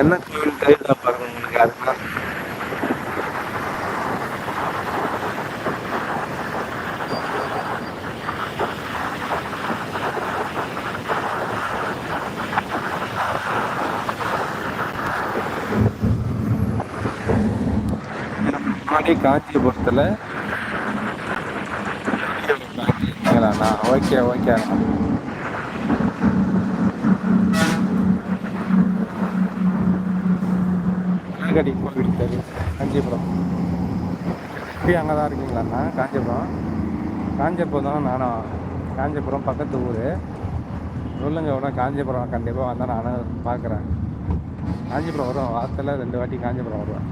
என்ன கோவில் கையில் பாருங்க உங்களுக்கு அதுதான் முன்னாடி காஞ்சிபுரத்தில் ஓகே ஓகே. கடைக்கு போயிருக்காரு காஞ்சிபுரம். இப்போ அங்கே தான் இருக்கீங்களாண்ணா காஞ்சிபுரம். காஞ்சிபுரம் தான் நானும் காஞ்சிபுரம் பக்கத்து ஊர். சொல்லுங்க உடனே காஞ்சிபுரம் கண்டிப்பாக வந்தால் நானும் பார்க்குறேன் காஞ்சிபுரம் வரும். வாரத்தில் ரெண்டு வாட்டி காஞ்சிபுரம் வருவேன்.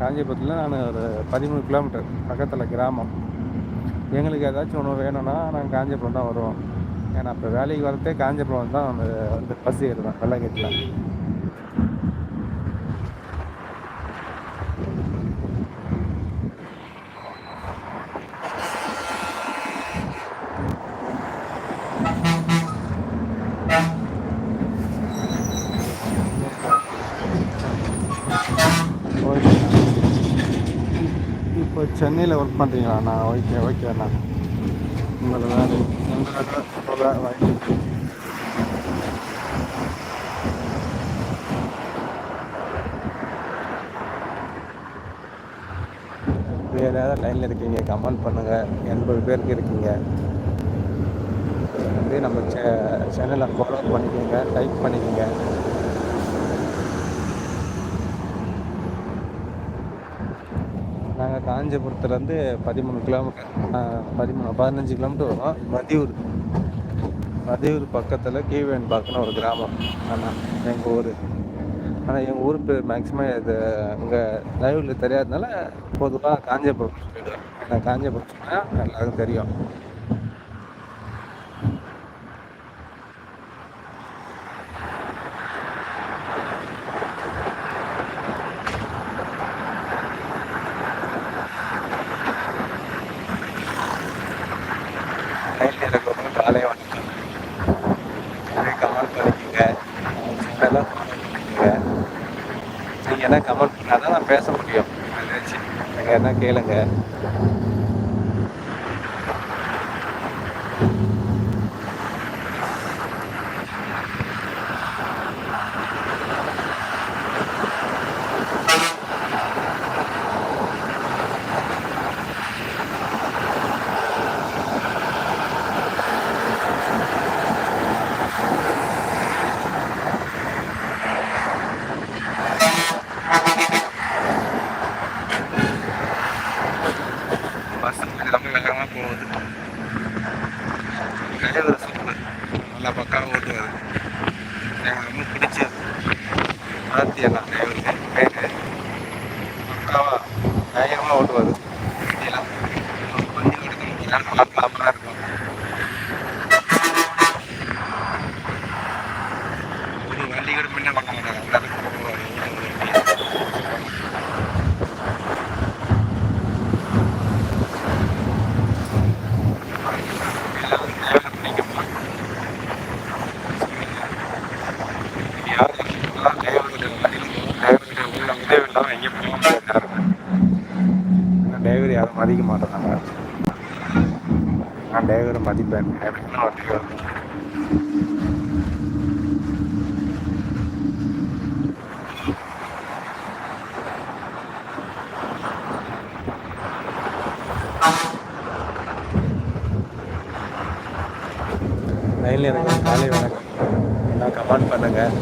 காஞ்சிபுரத்தில் நான் ஒரு பதிமூணு கிலோமீட்டர் பக்கத்தில் கிராமம். எங்களுக்கு ஏதாச்சும் ஒன்று வேணும்னா நாங்கள் காஞ்சிபுரம் தான் வருவோம். ஏன்னா இப்போ வேலைக்கு வரதே காஞ்சிபுரம் தான் வந்து வந்து பஸ் ஏறுவேன் வெள்ளக்கட்டில் ஓகே இப்போ சென்னையில் ஒர்க் பண்ணுறீங்களாண்ணா ஓகே ஓகே அண்ணா. உங்களை வேலை வேலை வேறு ஏதாவது லைனில் இருக்கீங்க கமெண்ட் பண்ணுங்கள் எண்பது பேருக்கு இருக்கீங்க. வந்து நம்ம சே சேனலை ஃபாலோ பண்ணிக்கோங்க லைக் பண்ணிக்கோங்க. நாங்கள் காஞ்சிபுரத்துலேருந்து பதிமூணு கிலோமீட்டர் பதிமூணு பதினஞ்சு கிலோமீட்டர் வரும். மதியூர் மதியூர் பக்கத்தில் கீழ்வேன்பாக்கம்னு ஒரு கிராமம். ஆனால் எங்கள் ஊர். ஆனால் எங்கள் ஊர் பேர் மேக்ஸிமம் இது இங்கே லைவில் தெரியாதனால பொதுவாக காஞ்சிபுரம் சொல்லிடுவேன். காஞ்சிபுரம் சொன்னால் எல்லாருக்கும் தெரியும் லைனில் இருக்கிறவங்க காலை வணக்கம் அப்படியே கமெண்ட் பண்ணிக்கோங்க சேனலாம் பண்ணிக்கோங்க நீங்கள் என்ன கமெண்ட் பண்ணால் தான் நான் பேச முடியும். ஏதாச்சும் நீங்கள் என்ன கேளுங்க பஸ் ரொம்ப வேகமாக போகுது. Driver super. நல்லா பக்காவாக ஓட்டுவார். எனக்கு ரொம்ப பிடிச்சது. மாத்தி எல்லாம் டிரைவருக்கு பேர் பக்காவாக வேகமாக ஓட்டுவார். எல்லாம் கொஞ்சம் ஓடுது இதெல்லாம் பார்க்கலாமா இருக்கும் மதிக்க மாட்டேறாங்க நான் டேகரை மதிப்பேன். எப்படின்னா ஒரு லைனில் காலை வணக்கம் எல்லாம் கமெண்ட் பண்ணுங்கள்